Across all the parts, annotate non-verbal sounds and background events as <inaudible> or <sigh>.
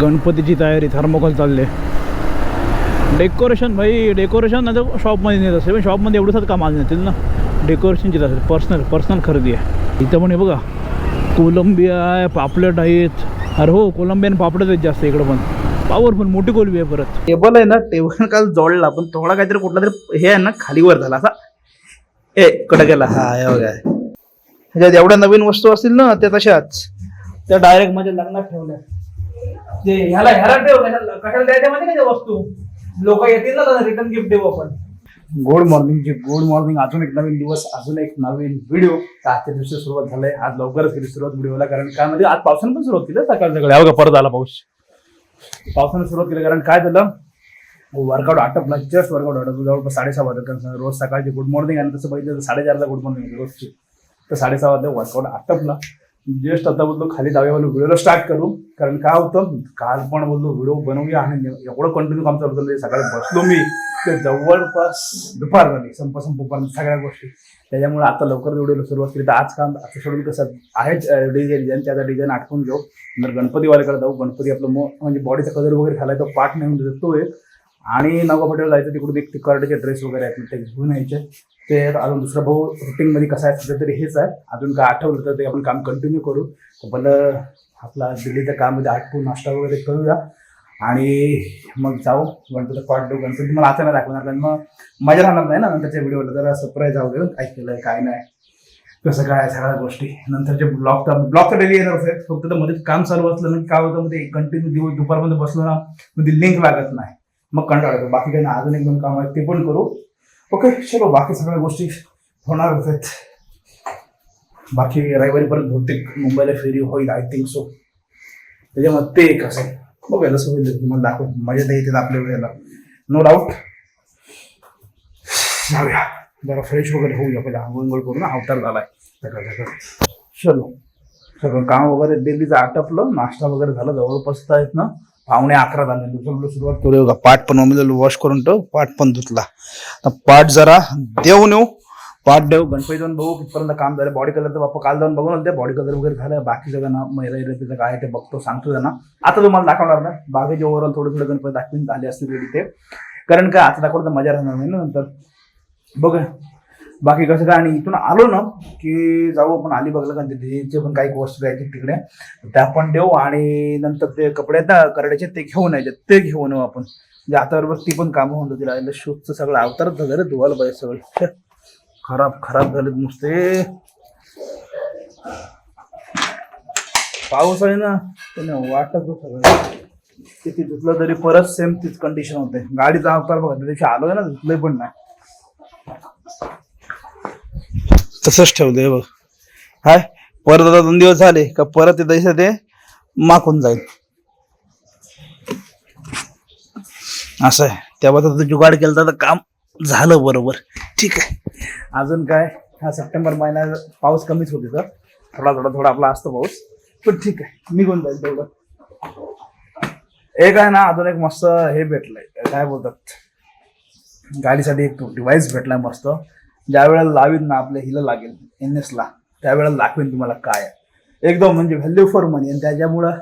गणपतीची तयारी थर्मोकॉल चालले. डेकोरेशन भाई डेकोरेशन नाही तर शॉपमध्ये नेत असेल. पण शॉपमध्ये एवढंच का माल नेतील ना डेकोरेशनची असेल पर्सनल पर्सनल खरेदी आहे. इथं पण हे बघा. कोलंबिया आहे पापलेट आहेत. अरे हो कोलंबियन पापलेट आहेत जास्त इकडं पण. पॉवरफुल मोठी कोलंबी आहे परत. टेबल आहे ना टेबल काल जोडला पण थोडा काहीतरी कुठला तरी हे आहे ना खाली वर झाला असा. ए कडे गेला? हा एवढ्या नवीन वस्तू असतील ना त्या तशाच. त्या डायरेक्ट माझ्या लग्नात ठेवल्या. जे ह्याला ह्याला ठेव कशाला कशाला द्यायच्या माहिती का वस्तू? लोक येतील ना रिटर्न गिफ्ट देऊ आपण. गुड मॉर्निंग जी गुड मॉर्निंग अजून एक नवीन दिवस अजून एक नवीन व्हिडिओ आजच्या दिवशी सुरुवात झालंय. आज लवकरच केली सुरुवात व्हिडिओला कारण काय म्हणजे आज पावसानं पण सुरुवात केली सकाळ सकाळी. हा बघा परत आला पाऊस. पावसानं सुरुवात केली कारण काय झालं? वर्कआउट आटपला जस्ट वर्कआउट आटपलं. जवळपास साडेसहा वाजता रोज सकाळची गुड मॉर्निंग आणि तसं बघितलं तर साडेचारला गुड मॉर्निंग रोजची. तर साडेसहा वाजता वर्कआउट आटपला. जस्ट आता बोललो खाली जाऊया व्हिडिओला स्टार्ट करू. कारण काय होतं काल पण बोललो व्हिडिओ बनवूया आणि एवढं कंटिन्यू काम चालू झालं सकाळी बसलो मी. तर जवळपास दुपार झाली संप संपूपर्यंत सगळ्या गोष्टी. त्याच्यामुळे आता लवकर व्हिडिओला सुरुवात केली. तर आज काम आता सोडून कसं आहेच डिझाईन डिझाईन त्याचा डिझाईन आठवून घेऊ. नंतर गणपतीवाल्याकडे जाऊ. गणपती आपलं मो म्हणजे बॉडीचा कलर वगैरे घालायचा पाठ नेऊन देतो तो एक आणि नवापटेला जायचं तिकडून एक करडेचे ड्रेस वगैरे आहेत ते घेऊन यायचे. ते अजून दुसरा भाऊ रुटीनमध्ये कसं आहे सध्या तरी हेच आहे. अजून काय आठवलं तर ते आपण काम कंटिन्यू करू. तर पहिलं आपला दिल्लीचं काम म्हणजे मध्ये आटपून नाश्ता वगैरे करूया. आणि मग जाऊ. गणपती पाठ देऊ. गणपती मला आता नाही दाखवणार कारण मग मजा राहणार नाही ना नंतरच्या व्हिडिओला जरा सरप्राईज जाऊ देऊ काय आहे काय नाही. कसं काय सगळ्या गोष्टी. नंतरचे ब्लॉक तर ब्लॉक तर डेली येणार असेल फक्त तर मध्ये काम चालू असलं ना काय होतं मध्ये कंटिन्यू दिवस दुपारमध्ये बसलो ना मध्ये लिंक लागत नाही. मग कंटाळा बाकी काही अजून एक दोन काम आहेत ते पण करू. ओके चलो बाकी सगळ्या गोष्टी होणार आहेत. बाकी रविवारी परत बहुतेक मुंबईला फेरी होईल आय थिंक सो त्याच्यामध्ये ते एक असेल. बघायला जसं होईल तुम्हाला दाखव मजा नाही येते आपल्या वेळेला. नो डाऊट जाऊया. जरा फ्रेश वगैरे होऊया. पहिला आंघोळ करून अवतार झालाय. सकाळ सकाळ चलो. सगळं काम वगैरे दिल्लीचं आटपलं. नाश्ता वगैरे झाला. जवळपास आहेत ना. पावणे अकरा झाले. दुसरं सुरुवात करू. का पाठ पण मम्मीला वॉश करून ठेव. पाठ पण धुतला. आता पाठ जरा देऊन येऊ पाठ देऊ. गणपती जाऊन बघू कितपर्यंत काम झालं. बॉडी कलर तर बाप्पा काल जाऊन बघून ते बॉडी कलर वगैरे झालं. बाकी सगळं ना महिला तिथं काय ते बघतो सांगतो त्यांना. आता तुम्हाला दाखवणार ना. बाकीचे ओव्हरऑल थोडे थोडे गणपती दाखवून झाले असतील रेडी ते. कारण काय आता दाखवलं तर मजा राहणार नाही ना नंतर. बघ बाकी कसं काय आणि इथून आलो ना की जाऊ आपण अलिबागला कारण तिथे पण काही वस्तू आहेत तिकडे त्या पण देऊ आणि नंतर ते कपडे आहेत ना करड्याचे ते घेऊन यायचे ते घेऊन येऊ आपण. म्हणजे आता ती पण कामं होऊन जातील. आणि शूजचं सगळं अवतारच झालं रे धुवायला पाहिजे सगळं. खराब खराब झालेत नुसते. पाऊस आहे ना त्याने वाटत सगळं. किती धुतलं तरी परत सेम तीच कंडिशन होते. गाडीचा अवतार बघा त्या दिवशी आलोय ना धुतलंय पण नाही. तसंच ठेवलंय बघ. हाय परत आता दोन दिवस झाले का परत ते ते माखून जाईल. असं आहे. तेव्हा तर जुगाड केला तर काम झालं बरोबर. ठीक आहे. अजून काय? हा सप्टेंबर महिना पाऊस कमीच होते तर. थोडा थोडा थोडा आपला असतो पाऊस. पण ठीक आहे. निघून जाईल तेवढं. एक आहे ना अजून एक मस्त हे भेटलंय. काय बोलतात? गाडीसाठी एक डिव्हाइस भेटलाय मस्त. ज्या वेळेला लावीन ना आपल्या हिला लागेल एन एसला त्यावेळेला दाखवेन तुम्हाला काय एकदम म्हणजे व्हॅल्यू फॉर मनी आणि त्याच्यामुळं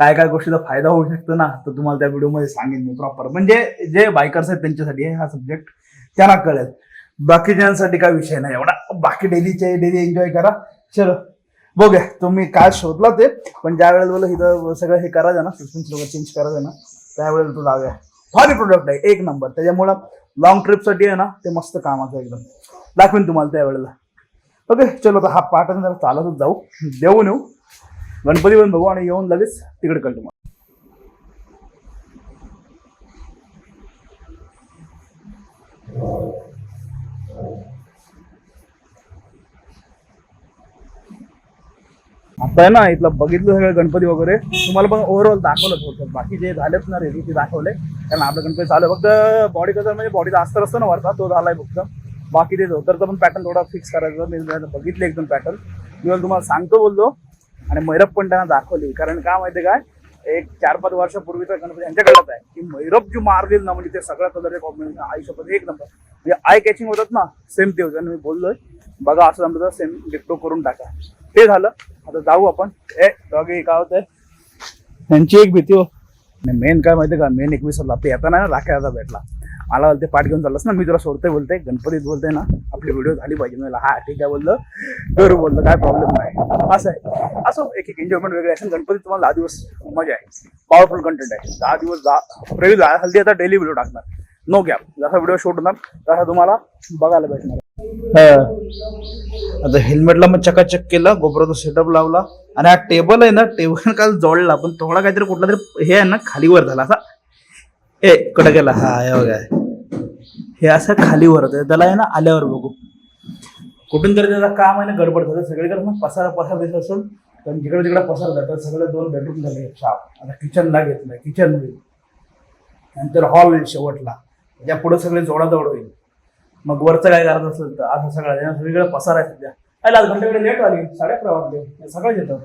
काय काय गोष्टीचा फायदा होऊ शकतो ना तर तुम्हाला त्या व्हिडिओमध्ये सांगेन मी प्रॉपर म्हणजे जे बायकर्स आहेत त्यांच्यासाठी हा सब्जेक्ट त्यांना कळेल. बाकीच्यांसाठी काय विषय नाही एवढा. बाकी डेलीचे डेली एन्जॉय करा. चलो. बघूया तुम्ही काय शोधला ते. पण ज्या वेळेला बोला इथं सगळं हे करायचं ना सिस्टम चेंज करायचं ना त्यावेळेला तू लावूया. भारी प्रोडक्ट आहे एक नंबर त्याच्यामुळं लॉंग ट्रिपसाठी आहे ना ते मस्त कामाचं एकदम. दाखवेन तुम्हाला त्यावेळेला ओके चलो आता हा पाठ जरा चालतच जाऊ. देऊन येऊ. गणपती पण बघू आणि येऊन लगेच तिकडे कळ तुम्हाला आता आहे ना इथलं बघितलं सगळं गणपती वगैरे. तुम्हाला पण ओव्हरऑल दाखवलं होतं. बाकी जे झालेच ना रेडी ते दाखवले कारण आपलं गणपती चालू फक्त बॉडी कलर म्हणजे बॉडीचा अस्तर असतो ना वरचा तो झालाय फक्त. बाकी ते धोतरचा पण पॅटर्न थोडा फिक्स करायचं. मी बघितलं बघितले एकदम पॅटर्न मी तुम्हाला सांगतो बोललो. आणि मैरप पण त्यांना दाखवली. कारण काय माहिती काय? एक चार पाच वर्षापूर्वीचा गणपती यांच्याकडेच आहे. की मैरप जी मारतील ना म्हणजे ते सगळ्या कलरचे कॉम्बिनेशन आयुष्यात एक नंबर म्हणजे आय कॅचिंग होतात ना सेम ते होतं मी बोललोय बघा असं जमलं तर सेम डिप्टो करून टाका. ते झालं. आता जाऊ आपण. ए डॉगी काय होतंय? त्यांची एक भीती हो. नाही मेन काय माहिती का? मेन एकवीसला ते येताना ना राख्याचा भेटला. मला बोलते पाठ घेऊन चाललास ना? मी तुला सोडतोय बोलते गणपतीत बोलते ना? आपली व्हिडिओ झाली पाहिजे. मला हा ठीक आहे बोललं. करू बोललं. काय प्रॉब्लेम नाही. असं आहे. असं एक एक एन्जॉयमेंट वेगळे असेल गणपतीत तुम्हाला दहा दिवस मजा आहे. पॉवरफुल कंटेंट आहे. दहा दिवस दहा रेग्युलर हल्दी आता डेली व्हिडिओ टाकणार. नो गॅप जसा व्हिडिओ शूट होणार तसा तुम्हाला बघायला भेटणार. आता हेल्मेटला मग चकाचक केलं गोबराचा सेटअप लावला. आणि हा टेबल आहे ना टेबल काल जोडला पण थोडा काहीतरी कुठला तरी हे आहे ना खालीवर झाला असा. ए कुठं गेला. हा हे बघा. हे असं खालीवर होतं. त्याला आहे ना आल्यावर बघू. कुठून तरी त्याचं काम आहे ना गडबड झालं. सगळीकडे मग पसारा पसार दिसत असेल पण जिकडे तिकडे पसार जातात सगळे दोन बेडरूम झाले. शाप. आता किचनला घेतलं किचन होईल नंतर हॉल शेवटला. या पुढे सगळे जोडाजोड होईल. मग वरचं काय करायचं असेल तर असं सगळं सगळीकडे पसार आहे सध्या. अरे आज घंटेकडे लेट आली साडे अकरा वाजले. सगळेच येतं.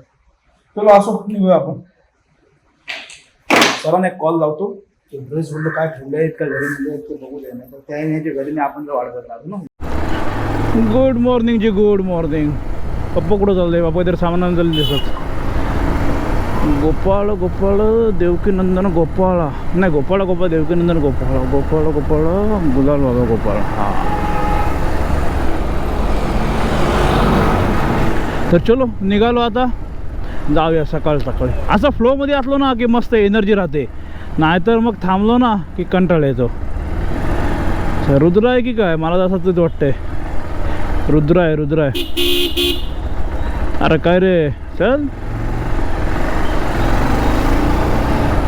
चलो असो. निघूया आपण. सरांना एक कॉल लावतो. ड्रेस बोललो काय ठेवले आहेत का घरी मिळले आहेत ते बघू द्या नाही तर त्या नाही घरी नाही आपण जर वाढ करणार ना. गुड मॉर्निंग जी गुड मॉर्निंग पप्पा कुठं चाललंय बापा तर सामान चालले दिसत. गोपाळ गोपाळ देवकीनंदन गोपाळ नाही गोपाळ गोपाळ देवकीनंदन गोपाळ गोपाळ गोपाळ गुलाल बाबा गोपाळ हा तर चलो निघालो आता. जाऊया सकाळ सकाळी. असं फ्लोमध्ये असलो ना की मस्त एनर्जी राहते. नाहीतर मग थांबलो ना की कंटाळा येतो. रुद्र आहे की काय? मला असं तेच वाटतंय. रुद्र आहे रुद्र आहे. अरे काय रे? चल.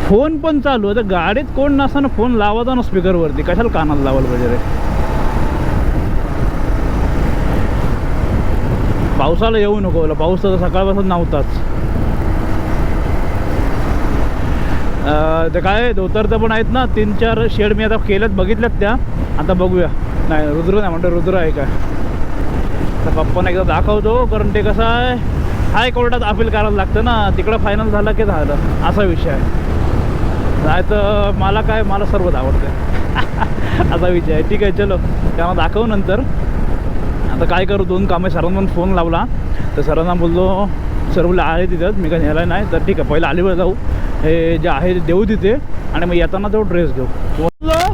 फोन पण चालू आता गाडीत कोण नसताना फोन लावायचा ना स्पीकरवरती कशाला कानाला लावायला पाहिजे रे? पावसाला येऊ नको. पाऊस तर सकाळपासून नव्हताच. ते काय धोतर पण आहेत ना. तीन चार शेड मी आता केल्यात बघितल्यात त्या. आता बघूया. नाही रुद्र नाही म्हणतो रुद्र आहे काय तर पप्पाने एकदा दाखवतो कारण ते कसं आहे हाय कोर्टात अपील करायला लागतं ना. तिकडं फायनल झालं की झालं. असा विषय आहे. नाही तर मला काय मला सर्वच आवडतं <laughs> असा विचार आहे. ठीक आहे चलो. त्यांना दाखवू नंतर. आता काय करू दोन कामे सरांना फोन लावला. तर सरांना बोललो सर बोलले आहे तिथं. मी काय न्यायला नाही. तर ठीक आहे पहिलं अलीवर जाऊ. हे जे आहे ते देऊ तिथे. आणि मग येताना तो ड्रेस घेऊ. बोललो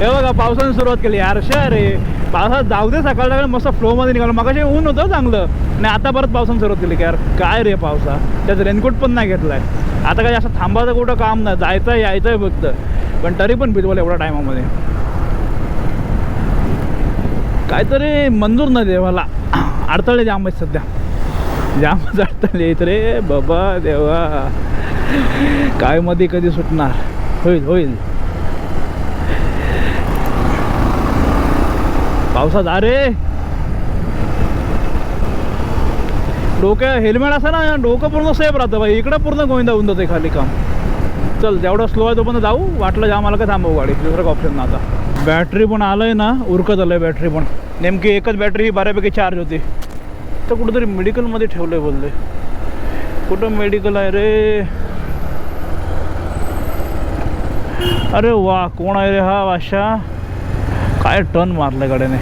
हे बघा पावसाने सुरुवात केली. यार रे पावसात जाऊ दे सकाळ सकाळ मस्त फ्लोमध्ये निघालो. मगाशी ऊन होतं चांगलं. आणि आता परत पावसानं सुरुवात केली की यार काय रे पावसा त्याचं रेनकोट पण नाही घेतला आहे आता काय असं थांबायचं कुठं काम नाही. जायचं यायचं आहे फक्त. पण तरी पण भिजवलं एवढ्या टायमामध्ये काहीतरी मंजूर नाही देवाला अडथळे जाम आहेत सध्या. जामच <laughs> अडथळे येत रे बाबा देवा. काय मध्ये कधी सुटणार? होईल होईल. पावसात अरे! डोक्या हेल्मेट असं ना डोकं पूर्ण सेफ राहतं बाई. इकडं पूर्ण गोविंदा होऊन जाते खाली काम. चल जेवढं स्लो आहे तोपर्यंत जाऊ. वाटलं जा मला का थांबवू गाडी. दुसरं ऑप्शन ना आता. बॅटरी पण आलंय ना उरकत आलंय बॅटरी पण. नेमकी एकच बॅटरी ही बऱ्यापैकी चार्ज होती. तर कुठंतरी मेडिकलमध्ये ठेवलं आहे बोलले. कुठं मेडिकल आहे रे? अरे वा कोण आहे रे हा वाशा काय टर्न मारलं गाड्याने?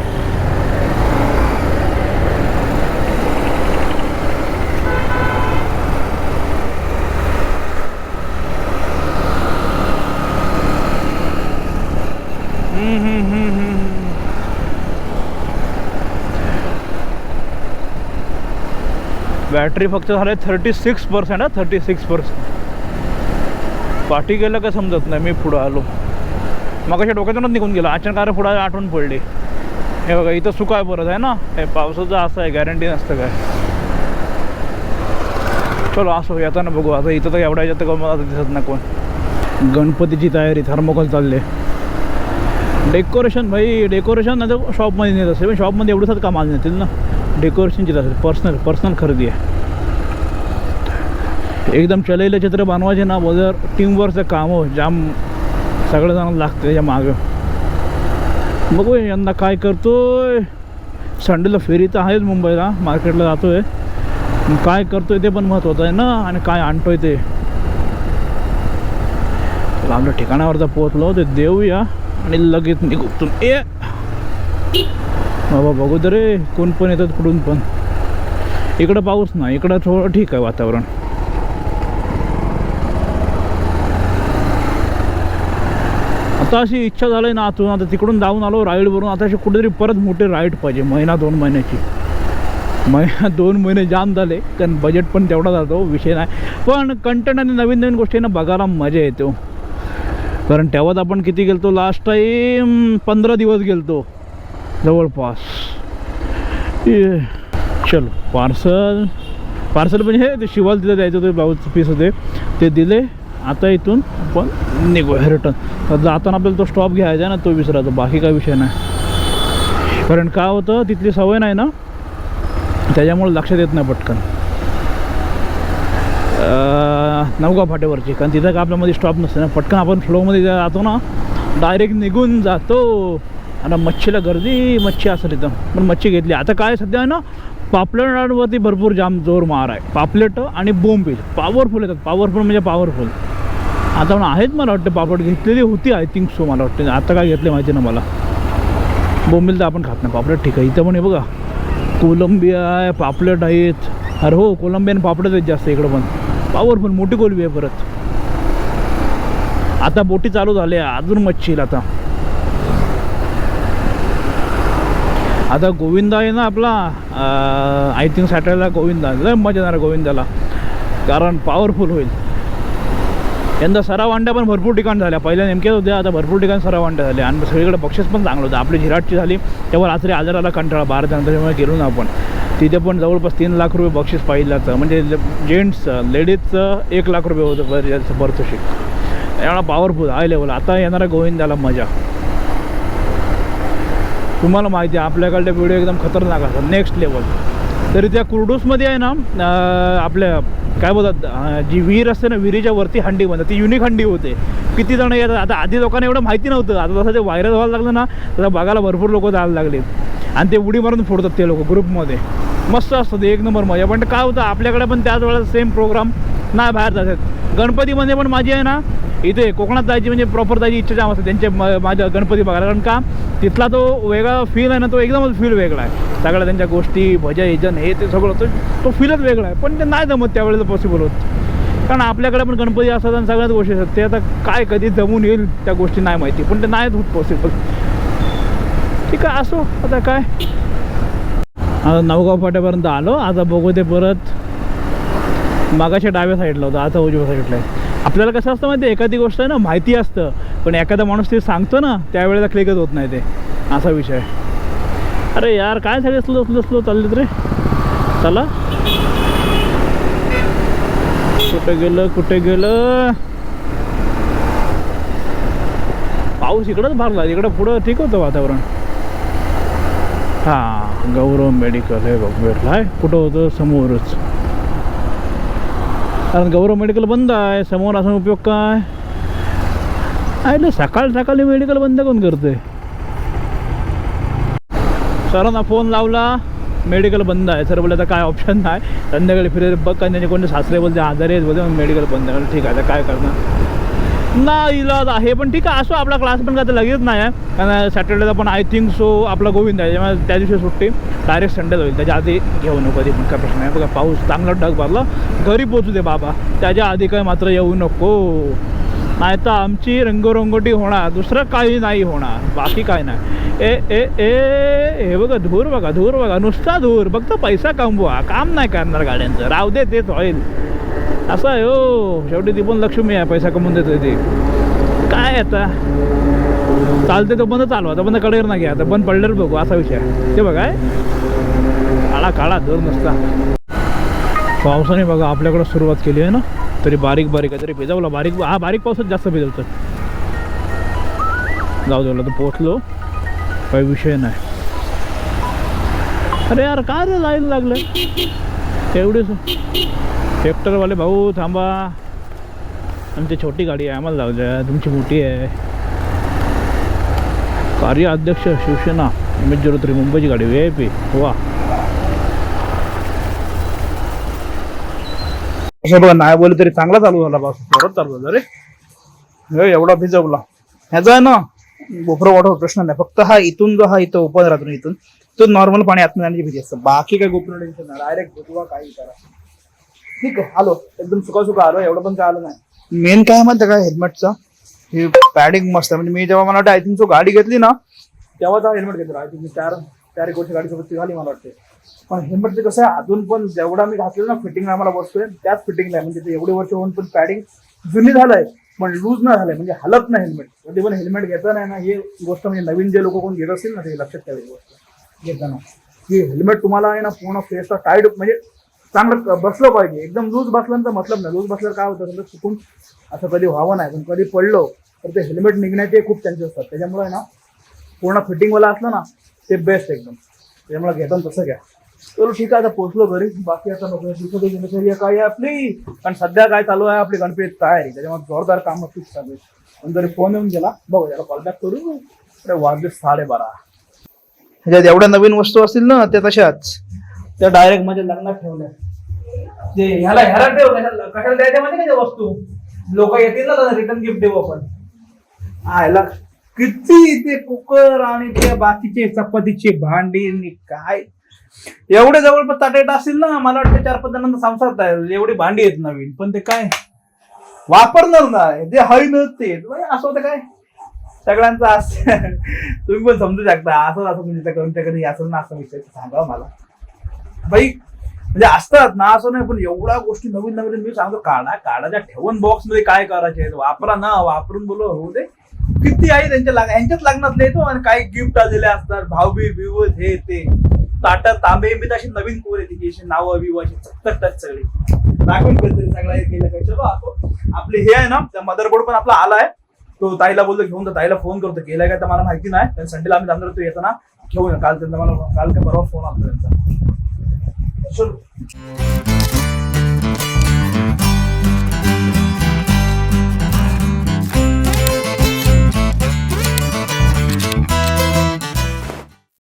बॅटरी फक्त झाले थर्टी सिक्स पर्सेंट हा थर्टी सिक्स पर्सेंट पाठी गेलं का समजत नाही मी पुढं आलो. मग अशा डोक्यातूनच निघून गेलं. अचानक अरे पुढं आठवण पडली. हे बघा इथं सुकाय परत आहे ना? हे पावसाचं असं आहे गॅरंटी नसतं काय. चलो असो येताना बघू. आता इथं तर एवढा याच्यात तर मला आता दिसत नाही कोण. गणपतीची तयारी थर्मोकॉल चालले. डेकोरेशन भाई डेकोरेशन नाही तर शॉपमध्ये नेत असेल. पण शॉपमध्ये एवढंच का माल नेतील ना. डेकोरेशनची असेल पर्सनल पर्सनल खरेदी आहे. एकदम चलेलं चित्र बनवायचे ना बदर टीमवर्कचं काम हो. जाम सगळं जण लागतं त्याच्या मागं. बघू यंदा काय करतोय. संडेला फेरी तर आहेच मुंबईला मार्केटला जातोय. काय करतोय ते पण महत्त्वाचं आहे ना आणि काय आणतोय ते. आपल्या ठिकाणावर जर पोहोचलो ते देऊया आणि लगेच निघू तुम ए! बाबा बघू तर रे कोण पण येतात कुठून पण. इकडं पाऊस नाही इकडं थोडं ठीक आहे वातावरण. आता अशी इच्छा झाली ना आतून आता तिकडून जाऊन आलो राईडवरून. आता अशी कुठेतरी परत मोठी राईड पाहिजे महिना दोन महिन्याची. महिना दोन महिने जाम झाले कारण बजेट पण तेवढा जातो विषय नाही. पण कंटेंट आणि नवीन नवीन गोष्टींना बघायला मजा येतो हो. कारण तेव्हाच आपण किती गेलतो लास्ट टाईम पंधरा दिवस गेलतो. जवळपास. ये. चलो पार्सल पार्सल म्हणजे हे ते शिवाल तिथं द्यायचं होते ब्लाऊज पीस होते. ते दिले. आता इथून आपण निघूया रिटर्न जाताना आपल्याला तो स्टॉप घ्यायचा आहे ना तो विसरायचा. बाकी काय विषय नाही. कारण काय होतं तिथली सवय नाही ना. त्याच्यामुळे लक्षात येत नाही पटकन. नवगाव फाट्यावरची. कारण तिथं का आपल्यामध्ये स्टॉप नसते ना. पटकन आपण फ्लोमध्ये जातो ना डायरेक्ट निघून जातो. आणि मच्छीला गर्दी मच्छी असेल इथं. पण मच्छी घेतली. आता काय सध्या आहे ना पापलेटवरती भरपूर जाम जोर मार आहे. पापलेट आणि बोंबील पॉवरफुल येतात. पॉवरफुल म्हणजे पॉवरफुल आता पण आहेत मला वाटतं पापड घेतलेली होती आय थिंक सो मला वाटतं. आता काय घेतले माहिती ना मला. बोंबील तर आपण खात नाही. पापलेट ठीक आहे. इथं पण आहे बघा. कोलंबिया आहे पापलेट आहेत. अरे हो कोलंबियन पापडच आहेत जास्त इकडं पण. पॉवरफुल मोठी कोलंबी आहे परत. आता बोटी चालू झाल्या अजून मच्छील आता. आता गोविंदा आहे ना आपला आय थिंक सॅटरडेला गोविंदा. लय मजा येणार गोविंदाला. कारण पॉवरफुल होईल. यंदा सराव अंड्या पण भरपूर ठिकाण झाल्या. पहिल्या नेमक्याच होत्या आता भरपूर ठिकाण सराव अंड्या झाल्या. आणि सगळीकडे बक्षीस पण चांगलं होतं. आपली झिराटची झाली तेव्हा रात्री आजाराला कंटाळा बारा जण गेलो ना आपण. तिथे पण जवळपास तीन लाख रुपये बक्षीस पाहिल्याचं. म्हणजे जेंट्सचं लेडीजचं एक लाख रुपये होतं बर याचं एवढा पॉवरफुल हाय लेवल आता येणारा गोविंदाला मजा. तुम्हाला माहिती आहे आपल्याकडले व्हिडिओ एकदम खतरनाक असतात नेक्स्ट लेवल तरी त्या कुर्डूसमध्ये आहे ना आपल्या काय बोलतात जी विहीर असते ना विहिरीच्या वरती हंडी बनतात ती युनिक हंडी होते. किती जण येतात आता आधी लोकांना एवढं माहिती नव्हतं आता जसं ते व्हायरल व्हायला लागलं ना तसं बघायला भरपूर लोक जायला लागले. आणि ते उडी मारून फोडतात ते लोक ग्रुपमध्ये मस्त असतं ते एक नंबर मजा. पण काय होतं आपल्याकडे पण त्याच वेळेला सेम प्रोग्राम नाही बाहेर जातात गणपतीमध्ये पण माझी आहे ना इथे कोकणात जायची म्हणजे प्रॉपर जायची इच्छा जाम असते. त्यांचे म- माझ्या गणपती बघायला. कारण का तिथला तो वेगळा फील आहे ना तो एकदमच फील वेगळा आहे. सगळ्या त्यांच्या गोष्टी भजन हे ते सगळं तो तो फीलच वेगळा आहे. पण ते नाही जमत त्यावेळेला पॉसिबल होत. कारण आपल्याकडे पण गणपती असतात आणि सगळ्याच गोष्टी असतात. ते आता काय कधी जमून येईल त्या गोष्टी नाही माहिती. पण ते नाही होत पॉसिबल ठीक आहे असो. आता काय? आता नवगाव फाट्यापर्यंत आलो. आता बघू ते परत. मागाच्या डाव्या साईडला होतं आता उजव्या साईडला आहे. आपल्याला कसं असतं माहिती आहे एखादी गोष्ट आहे ना माहिती असतं पण एखादा माणूस ते सांगतो ना त्यावेळेला क्लिकच होत नाही ते. असा विषय अरे यार काय सगळे स्लो स्लो स्लो चाललेत रे? चला. कुठे गेलं कुठे गेलं? पाऊस इकडंच भरला इकडं पुढं ठीक होतं वातावरण. हां गौरव मेडिकल हे बघ भेटलं आहे कुठं होतं? समोरच. कारण गौरव मेडिकल बंद आहे समोर असा उपयोग काय? आहे सकाळ सकाळी मेडिकल बंद कोण करते सरांना फोन लावला मेडिकल बंद आहे. सर बोलले आता काय ऑप्शन नाही. संध्याकाळी फिरे बघ त्यांचे कोणते सासरे बोलते आजारी आहेत बोलते मेडिकल बंद आहे ठीक आहे आता काय करणार? ना इलाज आहे पण ठीक आहे असो आपला क्लास पण काय तर लगेच नाही आहे. कारण सॅटर्डेला पण आय थिंक सो आपला गोविंद आहे त्यामुळे त्या दिवशी सुट्टी. डायरेक्ट संडेला होईल. त्याच्या आधी घेऊ नको कधी पण काय प्रश्न आहे. बघा पाऊस चांगला ढग भरला. घरी पोचू दे बाबा. त्याच्या आधी काय मात्र येऊ नको. नाही तर आमची रंगरंगोटी होणार. दुसरं काही नाही होणार. बाकी काय नाही. ए ए ए हे बघा धूर बघा धूर बघा. नुसता धूर. फक्त पैसा कमवा. काम नाही करणार गाड्यांचं. राहू दे तेच होईल. असं आहे हो. शेवटी ती पण लक्ष्मी आहे पैसा कमवून देतो ती. काय आता? चालते तो बंद चालू आता बंद कडेवर नाही घ्या आता बंद पडल्यावर बघू असा विषय ते बघा काळा काळा दूर नसता. पावसाने बघा आपल्याकडं सुरुवात केली आहे ना? तरी बारीक बारीक आहे तरी भिजवला. बारीक हा बारीक पावसात जास्त भिजवतो जाऊ देवला तर पोचलो. काही विषय नाही. अरे यार काय रे लाईन लागलं एवढेच. ट्रॅक्टरवाले भाऊ थांबा. आमची छोटी गाडी आहे आम्हाला जाऊ द्या. तुमची मोठी आहे. कार्य अध्यक्ष शिवसेना एम जरोत्री झिरो थ्री मुंबईची गाडी वे पी वा. बघा नाही बोलले तरी चांगला चालू झाला बस परत चालू झाला रे. एवढा भिजवला. ह्याचा आहे ना गोफर वाटर प्रश्न नाही. फक्त हा इथून जो हा इथं ओपन राहतो इथून तो नॉर्मल पाणी आतमध्ये जाण्याची भीती असतं. बाकी काय गोपन टेन्शन नाही. डायरेक्ट भिजवा काही करा. ठीक आहे आलो. एकदम सुका सुका आलो एवढं पण काय आलं नाही. मेन काय म्हणतं काय हेल्मेटचा? हे पॅडिंग मस्त आहे. म्हणजे मी जेव्हा मला वाटतं आय थिंक सो गाडी घेतली ना तेव्हा हा हेल्मेट घेतला. आय थिंक मी चार चार एक वर्ष गाडीसोबत ती झाली मला वाटते. पण हेल्मेटचं कसं आहे अजून पण जेवढा मी घातलेलं ना फिटिंग आम्हाला बसतोय. त्याच फिटिंगला आहे म्हणजे ते एवढे वर्ष होऊन पण पॅडिंग जुनी झालंय पण लूज नाही झालंय. म्हणजे हलत नाही हेल्मेट. कधी पण हेल्मेट घेता नाही ना हे गोष्ट म्हणजे नवीन जे लोक कोण घेत असतील ना ते लक्षात ठेवा ही गोष्ट. घेताना. की हेल्मेट तुम्हाला आहे ना पूर्ण फेसला टाईट म्हणजे चांगलं बसलं पाहिजे. एकदम लूज बसल्यानंतर मतलब नाही. लूज बसल्यावर काय होतं? समजा चुकून असं कधी व्हावं नाही. पण कधी पडलो तर ते हेल्मेट निघण्याचे खूप चान्सेस असतात. त्याच्यामुळे ना पूर्ण फिटिंगवाला असलं ना ते बेस्ट एकदम. त्याच्यामुळे घेताना तसं घ्या. चलो ठीक आहे आता पोहोचलो घरी. बाकी आता नको दिनचर्या काय आहे आपली? कारण सध्या काय चालू आहे आपली गणपती तयारी त्याच्यामुळे जोरदार काम खूप चालू आहे पण जरी फोन येऊन गेला बघू त्याला कॉलबॅक करू. अरे वाजले साडेबारा. ह्याच्यात एवढ्या नवीन वस्तू असतील ना त्या तशाच. त्या डायरेक्टमध्ये लग्नात ठेवल्या. ते ह्याला ह्याला ठेव कशाला कशाला द्यायच्या माहिती का वस्तू? लोक येतील ना रिटर्न गिफ्ट देऊ आपण. आयला ह्याला किती ते कुकर आणि ते बाकीचे चपातीचे भांडी आणि काय? एवढे जवळपास ताटेट असतील ना मला वाटतं चार पाच जणांना संसार तयार एवढी भांडी आहेत नवीन पण ते काय? वापरणार नाही. जे हय न ते. असं होतं काय? सगळ्यांचं असं. <laughs> तुम्ही पण समजू शकता. असं असं म्हणजे कोणत्या कधी असं ना असं विषय सांगा मला. बाई म्हणजे असतात ना असं नाही पण एवढ्या गोष्टी नवीन नवीन मी सांगतो काढा काढाच्या ठेवून बॉक्समध्ये काय करायचे वापरा ना वापरून बोलो होऊ दे. किती आहे त्यांच्या लाग यांच्याच लग्नात तो आणि काही गिफ्ट आलेले असतात भाऊबी बिव हे ते. ताटा तांबे बी अशी नवीन कोर येते तिची अशी नावं बिव अशी चकचकतात सगळी. दाखवून कधीतरी सगळं हे केलं काय चलो आपले हे आहे ना त्या मदरबोर्ड पण आपला आलाय. तो ताईला बोलतो घेऊन तर ताईला फोन करतो केलाय का तर मला माहिती नाही. संडेला आम्ही जाणार होतो येताना. घेऊन काल त्यांना मला काल का परवा फोन आला त्यांचा. चलो